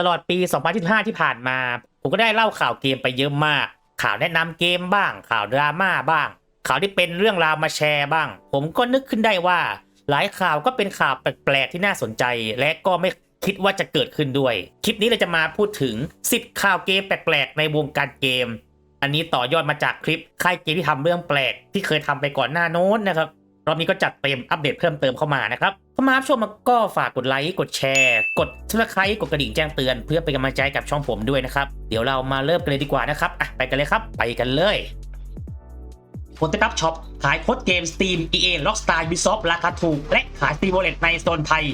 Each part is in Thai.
ตลอดปี 2015ที่ผ่านมา ผมก็ได้เล่าข่าวเกมไปเยอะมาก ข่าวแนะนำเกมบ้าง ข่าวดราม่าบ้าง ข่าวที่เป็นเรื่องราวมาแชร์บ้าง ผมก็นึกขึ้นได้ว่า หลายข่าวก็เป็นข่าวแปลกๆที่น่าสนใจ และก็ไม่คิดว่าจะเกิดขึ้นด้วย คลิปนี้เราจะมาพูดถึง 10 ข่าวเกมแปลกๆ ในวงการเกม อันนี้ต่อยอดมาจากคลิปค่ายเกมที่ทำเรื่องแปลกที่เคยทำไปก่อนหน้าโน้นนะครับ รอบนี้ก็จัดเต็มอัปเดตเพิ่มเติมเข้ามานะครับเข้ามาชมก็ฝากกดไลค์กดแชร์ กด subscribe กดกระดิ่งแจ้งเตือนเพื่อเป็นกำลังใจกับช่องผมด้วยนะครับ เดี๋ยวเรามาเริ่มกันเลยดีกว่านะครับอะไปกันเลยครับ ไปกันเลยโปเตปับช็อปขายโค้ดเกม Steam EA Rockstar Ubisoft ราคาถูก และขาย Steam Wallet ในโซนไทย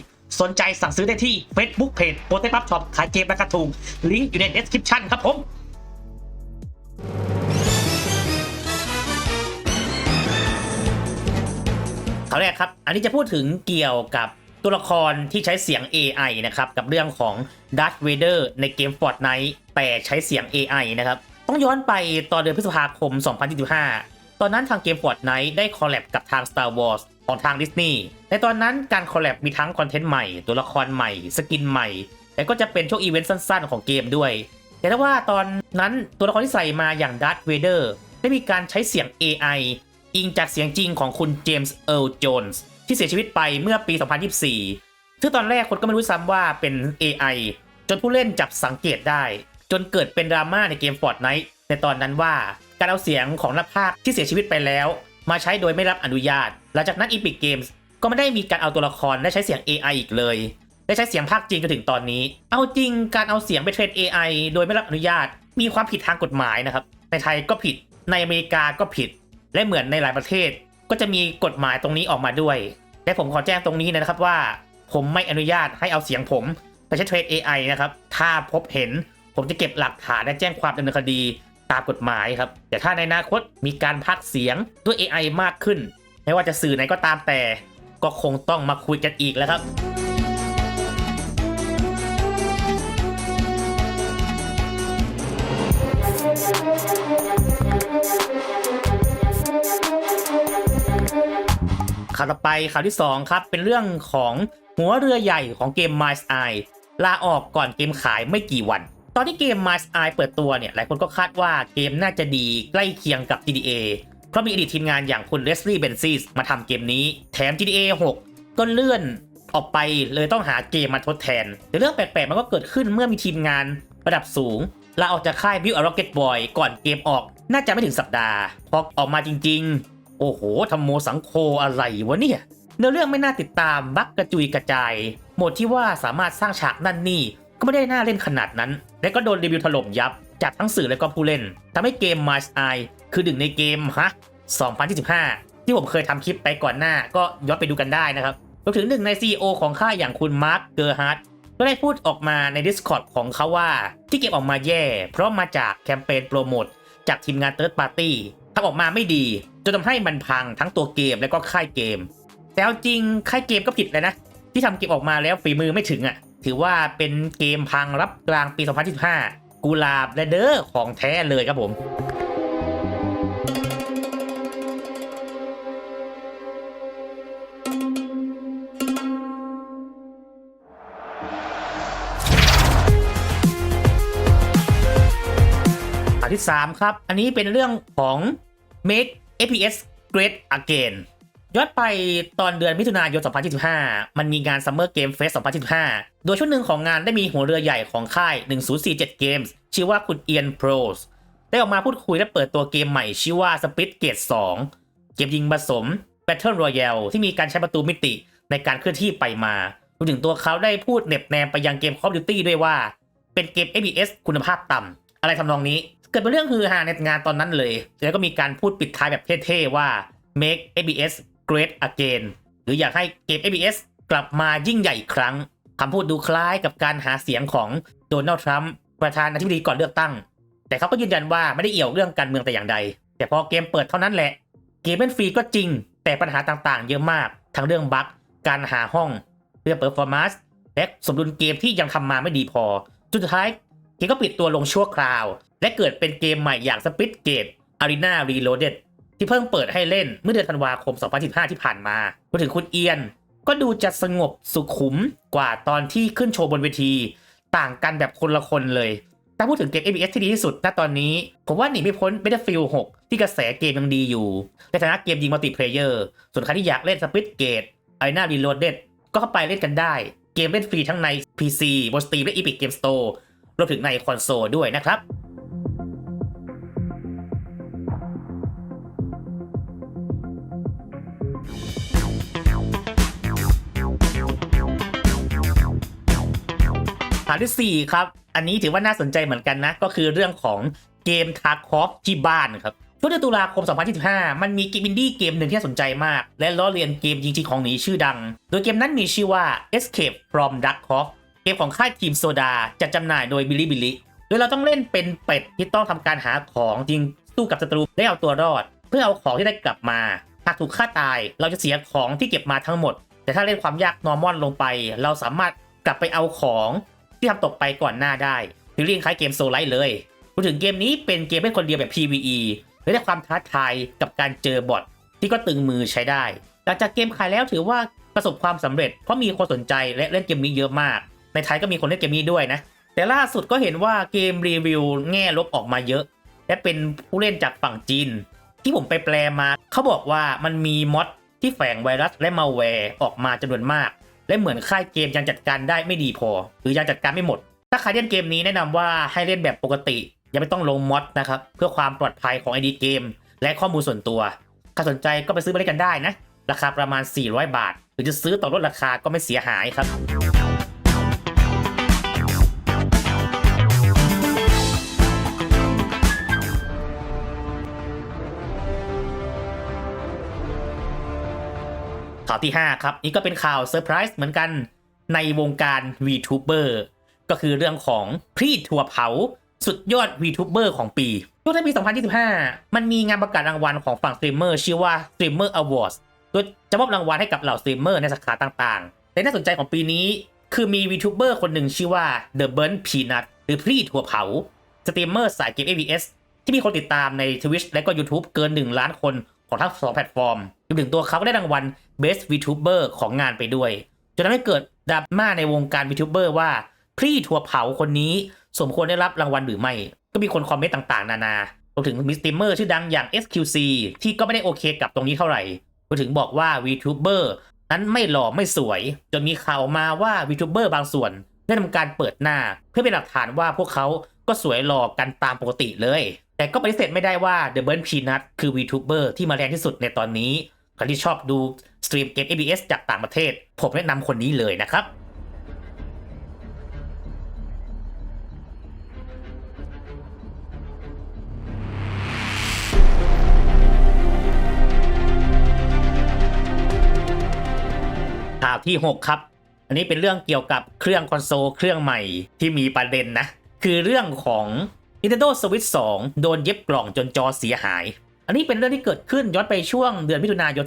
สนใจสั่งซื้อได้ที่ Facebook Page โปเตปับช็อปขายเกมราคาถูก ลิงก์อยู่ใน description ครับผมาวแรกครับ อันนี้จะพูดถึงเกี่ยวกับตัวละครที่ใช้เสียง AI นะครับ กับเรื่องของ Darth Vader ในเกม Fortnite แต่ใช้เสียง AI นะครับ ต้องย้อนไปตอนเดือนพฤษภาคม 2025ตอนนั้นทางเกม Fortnite ได้คอลแลบกับทาง Star Wars ของทางดิสนีย์ในตอนนั้นการคอลแลบมีทั้งคอนเทนต์ใหม่ ตัวละครใหม่ สกินใหม่ และก็จะเป็นช่วงอีเวนต์สั้นๆ ของเกมด้วย แต่ถ้าว่าตอนนั้นตัวละครที่ใส่มาอย่าง Darth Vader ได้มีการใช้เสียง AI อิงจากเสียงจริงของคุณเจมส์เอิร์ลโจนส์ที่เสียชีวิตไปเมื่อปี 2024 ซึ่งตอนแรกคนก็ไม่รู้ซ้ำว่าเป็น AI จนผู้เล่นจับสังเกตได้ จนเกิดเป็นดราม่าในเกม Fortnite ในตอนนั้นว่าการเอาเสียงของนักพากที่เสียชีวิตไปแล้ว มาใช้โดยไม่รับอนุญาต หลังจากนั้น Epic Games ก็ไม่ได้มีการเอาตัวละครได้ใช้เสียง AI อีกเลย ได้ใช้เสียงภาคจริงจนถึงตอนนี้ เอาจริงการเอาเสียงไปเทรน AI โดยไม่รับอนุญาต มีความผิดทางกฎหมายนะครับ ในไทยก็ผิด ในอเมริกาก็ผิด และเหมือนในหลายประเทศ ก็จะมีกฎหมายตรงนี้ออกมาด้วย และผมขอแจ้งตรงนี้นะครับว่า ผมไม่อนุญาตให้เอาเสียงผมไปใช้เทรน AI นะครับ ถ้าพบเห็นผมจะเก็บหลักฐานและแจ้งความดำเนินคดีตามกฎหมายครับ แต่ถ้าในอนาคตมีการพักเสียงด้วย AI มากขึ้น ไม่ว่าจะสื่อไหนก็ตามแต่ ก็คงต้องมาคุยกันอีกแล้วครับ ข่าวต่อไปข่าวที่ 2 ครับ เป็นเรื่องของหัวเรือใหญ่ของเกม Miles Eye ลาออกก่อนเกมขายไม่กี่วัน ตอนที่เกม Miles Eye เปิดตัวเนี่ย หลายคนก็คาดว่าเกมน่าจะดีใกล้เคียงกับ GTA เพราะมีอดีตทีมงานอย่างคุณเลสลี่เบนซิสมาทำเกมนี้ แถม GTA 6 ก็เลื่อนออกไปเลยต้องหาเกมมาทดแทน แต่เรื่องแปลกๆมันก็เกิดขึ้นเมื่อมีทีมงานระดับสูงลาออกจากค่าย Build a Rocket Boy ก่อนเกมออกน่าจะไม่ถึงสัปดาห์พอออกมาจริงๆ โอ้โหทำโมสังโคอะไรวะเนี่ยเนื้อเรื่องไม่น่าติดตามบักกระจุยกระจาย โหมดที่ว่าสามารถสร้างฉากนั่นนี่ ก็ไม่ได้น่าเล่นขนาดนั้น และก็โดนรีวิวถล่มยับ จากทั้งสื่อและก็ผู้เล่นทำให้เกม m i c e Eye คือหนึ่งในเกมฮะ 2025 ที่ผมเคยทำคลิปไปก่อนหน้าก็ย้อนไปดูกันได้นะครับรวมถึงหนึ่งใน CEO ของค่ายอย่างคุณมาร์คเกอร์ฮาร์ดก็ได้พูดออกมาใน Discord ของเขาว่าที่เกมออกมาแย่ เพราะมาจากแคมเปญโปรโมทจากทีมงาน Third Party ทำออกมาไม่ดี จนทำให้มันพังทั้งตัวเกมและก็ค่ายเกม แต่จริงค่ายเกมก็ผิดเลยนะ ที่ทำเกมออกมาแล้วฝีมือไม่ถึงอะ่ะ ถือว่าเป็นเกมพังรับกลางปี 2025กูลาบและเด้อของแท้เลยครับผมข่าวที่ 3 ครับ อันนี้เป็นเรื่องของ Make FPS Great Again ย้อนไปตอนเดือนมิถุนายน 2025 มันมีงาน Summer Game Fest 2025 โดยช่วงหนึ่งของงานได้มีหัวเรือใหญ่ของค่าย 1047 Games ชื่อว่าคุณเอียนโพรสได้ออกมาพูดคุยและเปิดตัวเกมใหม่ชื่อว่า Split Gate 2 เกมยิงผสม Battle Royale ที่มีการใช้ประตูมิติในการเคลื่อนที่ไปมารวมถึงตัวเขาได้พูดเหน็บแนมไปยังเกม Call of Duty ด้วยว่า เป็นเกม FPS คุณภาพต่ำอะไรทำนองนี้ กิดเป็นเรื่องฮือฮาในงานตอนนั้นเลย แล้วก็มีการพูดปิดท้ายแบบเท่ๆว่า make ABS great again หรืออยากให้เกม ABS กลับมายิ่งใหญ่อีกครั้งคำพูดดูคล้ายกับการหาเสียงของโดนัลด์ทรัมป์ประธานาธิบดีก่อนเลือกตั้ง แต่เขาก็ยืนยันว่าไม่ได้เอี่ยวเรื่องการเมืองแต่อย่างใด แต่พอเกมเปิดเท่านั้นแหละ เกมเป็นฟรีก็จริง แต่ปัญหาต่างๆ เยอะมาก ทั้งเรื่องบั๊กการหาห้อง เรื่องเปิดฟอร์ม c e และสมดุลเกมที่ยังทำมาไม่ดีพอ สุดท้ายเกมก็ปิดตัวลงชั่วคราว และเกิดเป็นเกมใหม่อย่าง Split Gate Arena Reloaded ที่เพิ่งเปิดให้เล่นเมื่อเดือนธันวาคม 2015 ที่ผ่านมารวมถึงคุณเอียน ก็ดูจะสงบสุขุมกว่าตอนที่ขึ้นโชว์บนเวที ต่างกันแบบคนละคนเลย ถ้าพูดถึงเกม FPS ที่ดีที่สุดณตอนนี้ ผมว่าหนีไม่พ้น Battlefield 6 ที่กระแสเกมยังดีอยู่ ในฐานะเกมยิงมัลติเพลเยอร์ ส่วนใครที่อยากเล่น Split Gate Arena Reloaded ก็เข้าไปเล่นกันได้ เกมเล่นฟรีทั้งใน PC บน Steam และ Epic Game Store รวมถึงในคอนโซลด้วยนะครับ ฐานที่ 4 ครับ อันนี้ถือว่าน่าสนใจเหมือนกันนะ ก็คือเรื่องของเกมทาร์คอฟที่บ้านครับช่วงเดือนตุลาคม 2025 มันมีเกมอินดี้เกมหนึ่งที่น่าสนใจมาก และล้อเลียนเกมจริงๆของหนีชื่อดัง โดยเกมนั้นมีชื่อว่า Escape from Duckhoff เกมของค่ายทีมโซดาจัดจำหน่ายโดยบิลลี่บิลลี่โดยเราต้องเล่นเป็นเป็ดที่ต้องทำการหาของจริงสู้กับศัตรูได้เอาตัวรอด เพื่อเอาของที่ได้กลับมา หากถูกฆ่าตายเราจะเสียของที่เก็บมาทั้งหมด แต่ถ้าเล่นความยากนอร์มอนลงไป เราสามารถกลับไปเอาของ ที่ทำตกไปก่อนหน้าได้ถือเรียงคล้ายเกมโซลไลท์เลยพูดถึงเกมนี้เป็นเกมเป็นคนเดียวแบบ PVE และได้ความท้าทายกับการเจอบอทที่ก็ตึงมือใช้ได้ หลังจากเกมขายแล้วถือว่าประสบความสำเร็จเพราะมีคนสนใจและเล่นเกมนี้เยอะมาก ในไทยก็มีคนเล่นเกมนี้ด้วยนะ แต่ล่าสุดก็เห็นว่าเกมรีวิวแง่ลบออกมาเยอะ และเป็นผู้เล่นจากฝั่งจีน ที่ผมไปแปลมา เขาบอกว่ามันมีมอดที่แฝงไวรัสและมาแวร์ออกมาจำนวนมาก และเหมือนค่ายเกมยังจัดการได้ไม่ดีพอ หรือยังจัดการไม่หมด ถ้าใครเล่นเกมนี้แนะนำว่าให้เล่นแบบปกติ ยังไม่ต้องลงมอดนะครับ เพื่อความปลอดภัยของไอดีเกม และข้อมูลส่วนตัวถ้าสนใจก็ไปซื้อมาเล่นกันได้นะ ราคาประมาณ 400 บาท หรือจะซื้อต่อลดราคาก็ไม่เสียหายครับ ข่าวที่ 5 ครับ นี่ก็เป็นข่าวเซอร์ไพรส์เหมือนกันในวงการ VTuber ก็คือเรื่องของพรีทัวร์เผาสุดยอด VTuber ของปีช่วงในปี 2025 มันมีงานประกาศรางวัลของฝั่งสตรีมเมอร์ชื่อว่า Streamer Awards โดยจะมอบรางวัลให้กับเหล่าสตรีมเมอร์ในสาขาต่างๆ แต่น่าสนใจของปีนี้คือมี VTuber คนหนึ่งชื่อว่า The Burn Peanut หรือพรีทัวร์เผาสตรีมเมอร์สายเกม AVS ที่มีคนติดตามใน Twitch และก็ YouTube เกิน 1 ล้านคน ของทั้งสองแพลตฟอร์มรวมถึงตัวเขาก็ได้รางวัล Best VTuber ของงานไปด้วย จนทำให้เกิดดราม่าในวงการ VTuber ว่าพรีทัวร์เผาคนนี้สมควรได้รับรางวัลหรือไม่ ก็มีคนคอมเมนต์ต่างๆ นานารวมถึงมีสตรีมเมอร์ชื่อดังอย่าง SQC ที่ก็ไม่ได้โอเคกับตรงนี้เท่าไหร่รวมถึงบอกว่า VTuber นั้นไม่หล่อไม่สวย จนมีข่าวมาว่า VTuber บางส่วนได้ทำการเปิดหน้า เพื่อเป็นหลักฐานว่าพวกเขาก็สวยหล่อกันตามปกติเลย แต่ก็ปฏิเสธไม่ได้ว่า The Burn Peanut คือ VTuber ที่มาแรงที่สุดในตอนนี้ใครที่ชอบดูสตรีมเกม ABS จากต่างประเทศ ผมแนะนำคนนี้เลยนะครับข่าวที่ 6 ครับ อันนี้เป็นเรื่องเกี่ยวกับเครื่องคอนโซลเครื่องใหม่ที่มีประเด็นนะ คือเรื่องของ Nintendo Switch 2 โดนเย็บกล่องจนจอเสียหาย อันนี้เป็นเรื่องที่เกิดขึ้นย้อนไปช่วงเดือนมิถุนายน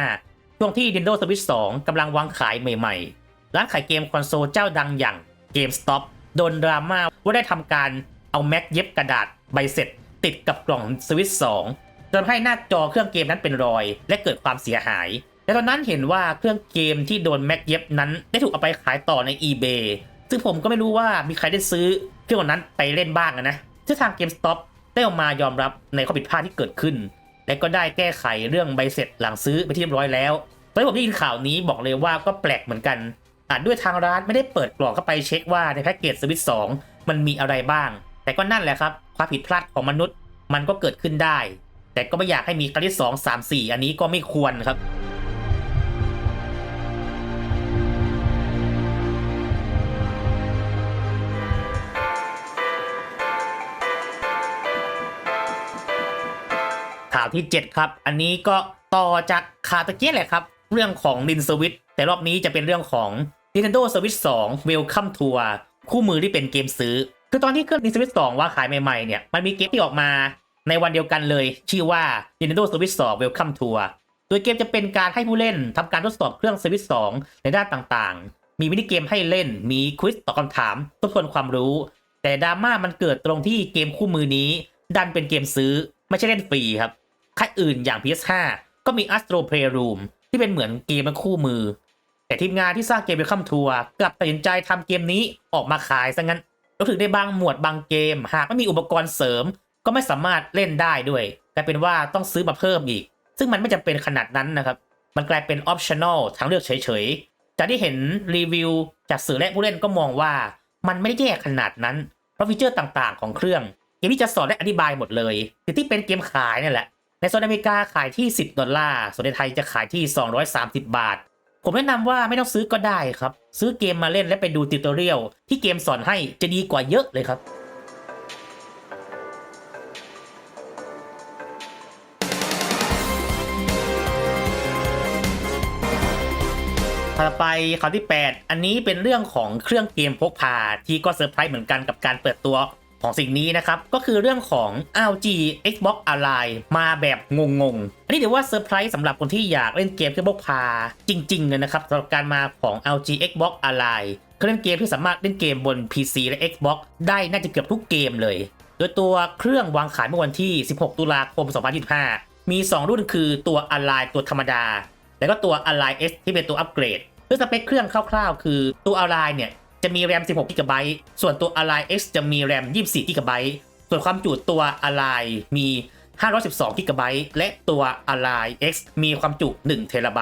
2025 ช่วงที่ Nintendo Switch 2 กำลังวางขายใหม่ๆ ร้านขายเกมคอนโซลเจ้าดังอย่าง GameStop โดนดราม่าว่าได้ทำการเอาแม็กเย็บกระดาษใบเสร็จ ติดกับกล่อง Switch 2 จนให้หน้าจอเครื่องเกมนั้นเป็นรอย และเกิดความเสียหายแต่ตอนนั้นเห็นว่าเครื่องเกมที่โดนแม็กเย็บนั้นได้ถูกเอาไปขายต่อใน eBay ซึ่งผมก็ไม่รู้ว่ามีใครได้ซื้อเครื่องนั้นไปเล่นบ้างนะ ซึ่งทาง GameStop ได้ออกมายอมรับในข้อผิดพลาดที่เกิดขึ้น และก็ได้แก้ไขเรื่องใบเสร็จหลังซื้อไปที่เรียบร้อยแล้วตอนที่ผมได้ยินข่าวนี้บอกเลยว่าก็แปลกเหมือนกันอาจด้วยทางร้านไม่ได้เปิดกล่องเข้าไปเช็คว่าในแพ็กเกจสวิตสองมันมีอะไรบ้าง แต่ก็นั่นแหละครับ ความผิดพลาดของมนุษย์มันก็เกิดขึ้นได้ แต่ก็ไม่อยากให้มีครั้งที่สองสามสี่อันนี้ก็ไม่ควรครับาวที่ 7 ครับ อันนี้ก็ต่อจากข่าตะเกียแหละครับ เรื่องของ Nin Switch แต่รอบนี้จะเป็นเรื่องของ Nintendo Switch 2 Welcome Tour คู่มือที่เป็นเกมซื้อ คือตอนที่เครื่อง Nin Switch 2 ว่าขายใหม่ๆเนี่ยมันมีเกมที่ออกมาในวันเดียวกันเลย ชื่อว่า Nintendo Switch 2 Welcome Tour โดยเกมจะเป็นการให้ผู้เล่นทำการทดสอบเครื่อง Switch 2 ในด้านต่างๆ มีมินิเกมให้เล่น มีควิสตอบคำถามทบทวนความรู้ แต่ดราม่ามันเกิดตรงที่เกมคู่มือนี้ ดันเป็นเกมซื้อไม่ใช่เล่นฟรีครับ ค่ายอื่นอย่าง PS5 ก็มี Astro Playroom ที่เป็นเหมือนเกมคู่มือ แต่ทีมงานที่สร้างเกมเวลคัมทัวร์กลับตัดสินใจทำเกมนี้ออกมาขายซะงั้นรวมถึงในบางหมวดบางเกม หากไม่มีอุปกรณ์เสริม ก็ไม่สามารถเล่นได้ด้วยกลายเป็นว่าต้องซื้อมาเพิ่มอีก ซึ่งมันไม่จำเป็นขนาดนั้นนะครับ มันกลายเป็นออปชั่นอลทางเลือกเฉยๆ จากที่เห็นรีวิวจากสื่อและผู้เล่นก็มองว่า มันไม่ได้แย่ขนาดนั้น เพราะฟีเจอร์ต่างๆ ของเครื่อง เกมที่จะสอนและอธิบายหมดเลยสิ่งที่เป็นเกมขายเนี่ยแหละ โซนอเมริกาขายที่ 10 ดอลลาร์ ส่วนในไทยจะขายที่ 230 บาท ผมแนะนำว่าไม่ต้องซื้อก็ได้ครับ ซื้อเกมมาเล่นและไปดูติวตอเรียลที่เกมสอนให้จะดีกว่าเยอะเลยครับต่อไปข่าวที่ 8 อันนี้เป็นเรื่องของเครื่องเกมพกพาที่ก็เซอร์ไพรส์เหมือนกันกับการเปิดตัว ของสิ่งนี้นะครับ ก็คือเรื่องของ LG Xbox Ally มาแบบงงๆ อันนี้ถือว่าเซอร์ไพรส์สำหรับคนที่อยากเล่นเกมเครื่องพกพาจริงๆเลยนะครับสำหรับการมาของ LG Xbox Ally เครื่องเกมที่สามารถเล่นเกมบน PC และ Xbox ได้น่าจะเกือบทุกเกมเลย โดยตัวเครื่องวางขายเมื่อวันที่ 16 ตุลาคม 2025 มี 2 รุ่นคือตัว Ally ตัวธรรมดา แล้วก็ตัว Ally S ที่เป็นตัวอัปเกรดด้วยสเปคเครื่องคร่าวๆ คือตัว Ally เนี่ย จะมี RAM 16 GB ส่วนตัว Ally X จะมี RAM 24 GB ส่วนความจุตัว Ally มี 512 GB และตัว Ally X มีความจุ 1 TB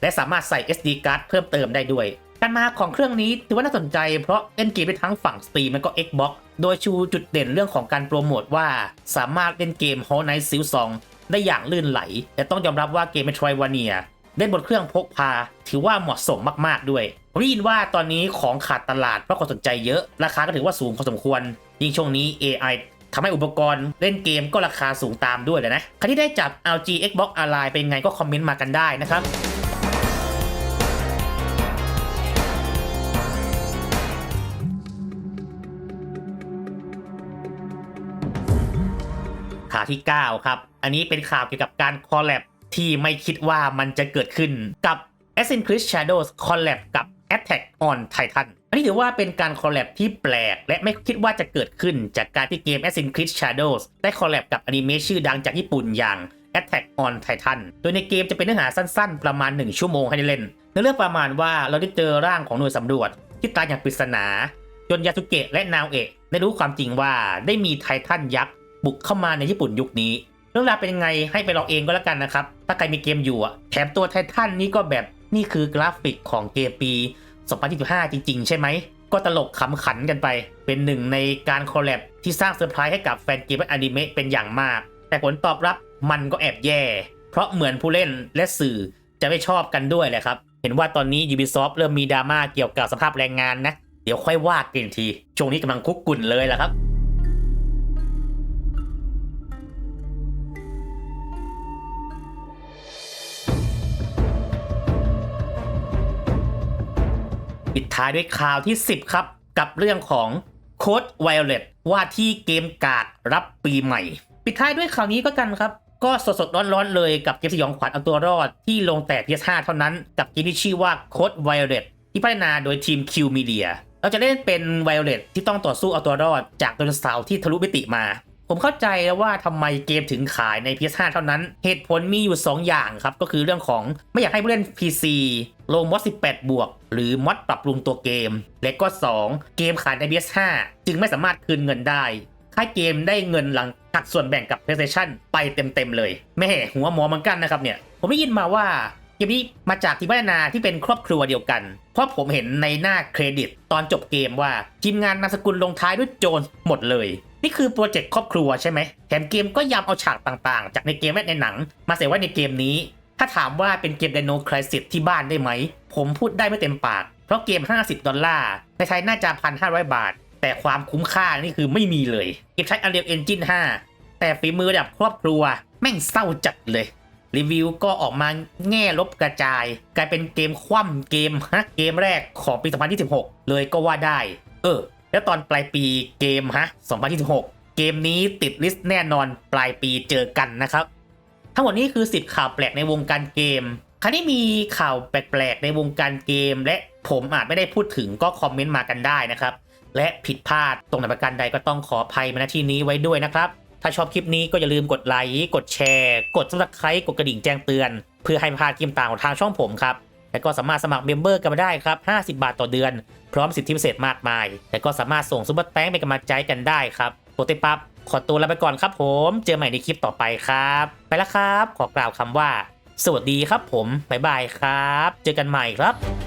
และสามารถใส่ SD card เพิ่มเติมได้ด้วย การมาของเครื่องนี้ถือว่าน่าสนใจเพราะเล่นเกมได้ทั้งฝั่ง Steam และก็ Xbox โดยชูจุดเด่นเรื่องของการโปรโมทว่าสามารถเล่นเกม Hollow Knight s i l s o n g ได้อย่างลื่นไหล แต่ต้องยอมรับว่าเกม Metroidvania เล่นบนเครื่องพกพา ถือว่าเหมาะสมมาก ๆ ด้วย ผมได้ยินว่าตอนนี้ของขาดตลาดเพราะคนสนใจเยอะ ราคาก็ถือว่าสูงพอสมควร ยิ่งช่วงนี้ AI ทำให้อุปกรณ์เล่นเกมก็ราคาสูงตามด้วยเลยนะใครที่ได้จับ LG Xbox Ally เป็นไงก็คอมเมนต์มากันได้นะครับข่าวที่ 9 ครับ อันนี้เป็นข่าวเกี่ยวกับการคอลแลบที่ไม่คิดว่ามันจะเกิดขึ้นกับ Assassin's Creed Shadows คอลแลบกับ Attack on Titan อันนี้ถือว่าเป็นการคอลแลบที่แปลก และไม่คิดว่าจะเกิดขึ้นจากการที่เกม Assassin's Creed Shadows ได้คอลแลบกับอนิเมะชื่อดังจากญี่ปุ่นอย่าง Attack on Titan โดยในเกมจะเป็นเนื้อหาสั้นๆ ประมาณ 1 ชั่วโมงให้ได้เล่นเนื้อเรื่องประมาณว่าเราได้เจอร่างของหน่วยสำรวจ ที่ตายอย่างปริศนา จนยาสุเกะและนาวเอะได้รู้ความจริงว่าได้มีไททันยักษ์บุกเข้ามาในญี่ปุ่นยุคนี้ เรื่องราวเป็นยังไงให้ไปลองเองก็แล้วกันนะครับ ถ้าใครมีเกมอยู่อะแถมตัวไททันนี่ก็แบบ นี่คือกราฟิกของเกมปี 2025 จริง ๆ ใช่ไหม ก็ตลกขำขันกันไป เป็นหนึ่งในการคอลแลบที่สร้างเซอร์ไพรส์ให้กับแฟนเกมและอนิเมะเป็นอย่างมาก แต่ผลตอบรับมันก็แอบแย่ เพราะเหมือนผู้เล่นและสื่อจะไม่ชอบกันด้วยแหละครับ เห็นว่าตอนนี้ Ubisoft เริ่มมีดราม่าเกี่ยวกับสภาพแรงงานนะ เดี๋ยวค่อยว่ากันที ช่วงนี้กำลังคุกกุ่นเลยแหละครับ ท้ายด้วยข่าวที่ 10 ครับ กับเรื่องของโค้ดไวโอเลตว่าที่เกมกาดรับปีใหม่ ปิดท้ายด้วยข่าวนี้ก็กันครับ ก็สดๆร้อนๆเลยกับเกมสยองขวัญเอาตัวรอดที่ลงแต่ PS5 เท่านั้นกับเกมที่ชื่อว่าโค้ดไวโอเลตที่พัฒนาโดยทีม Q Media เราจะเล่นเป็นไวโอเลตที่ต้องต่อสู้เอาตัวรอดจากไดโนเสาร์ที่ทะลุมิติมา ผมเข้าใจแล้วว่าทำไมเกมถึงขายใน PS5 เท่านั้น เหตุผลมีอยู่ 2 อย่างครับ ก็คือเรื่องของไม่อยากให้ผู้เล่น PC ลงมอด18 บวก หรือมอดปรับปรุงตัวเกม และก็ 2 เกมขายใน PS5 จึงไม่สามารถคืนเงินได้ ค่ายเกมได้เงินหลังหักส่วนแบ่งกับ PlayStation ไปเต็มๆเลย แม่หัวหมอเหมือนกันนะครับเนี่ย ผมได้ยินมาว่าเกมนี้มาจากทีมพัฒนาที่เป็นครอบครัวเดียวกัน เพราะผมเห็นในหน้าเครดิต ตอนจบเกมว่าทีมงานนามสกุลลงท้ายด้วยโจนหมดเลย นี่คือโปรเจกต์ครอบครัวใช่ไหมแถมเกมก็ยำเอาฉากต่างๆ จากในเกมและในหนัง มาใส่ไว้ในเกมนี้ ถ้าถามว่าเป็นเกม Dino Crisis ที่บ้านได้ไหม ผมพูดได้ไม่เต็มปาก เพราะเกม 50 ดอลลาร์ในไทยน่าจะ1,500บาท แต่ความคุ้มค่านี่คือไม่มีเลย เกมใช้ Unreal Engine 5 แต่ฝีมือระดับครอบครัว แม่งเศร้าจัดเลย รีวิวก็ออกมาแง่ลบกระจาย กลายเป็นเกมคว่ำเกมฮะเกมแรกของปี 2026 เลยก็ว่าได้ เออ แล้วตอนปลายปีเกมฮะ 2026 เกมนี้ติดลิสต์แน่นอนปลายปีเจอกันนะครับ ทั้งหมดนี้คือ 10 ข่าวแปลกในวงการเกม คราวนี้มีข่าวแปลกๆในวงการเกม และผมอาจไม่ได้พูดถึงก็คอมเมนต์มากันได้นะครับ และผิดพลาดตรงไหนประการใดก็ต้องขออภัยมาณที่นี้ไว้ด้วยนะครับ ถ้าชอบคลิปนี้ก็อย่าลืมกดไลค์ กดแชร์ กด subscribe กดกระดิ่งแจ้งเตือน เพื่อให้พลาดคลิปต่างของทางช่องผมครับ แล้วก็สามารถสมัครเมมเบอร์กันมาได้ครับ 50 บาทต่อเดือน พร้อมสิทธิพิเศษมากมาย แล้วก็สามารถส่งซุปเปอร์แตงเป็นกำลังใจกันได้ครับโปรเตปั๊บ ขอตัวลาไปก่อนครับผม เจอใหม่ในคลิปต่อไปครับ ไปแล้วครับ ขอกล่าวคำว่า สวัสดีครับผม บ๊ายบายครับ เจอกันใหม่ครับ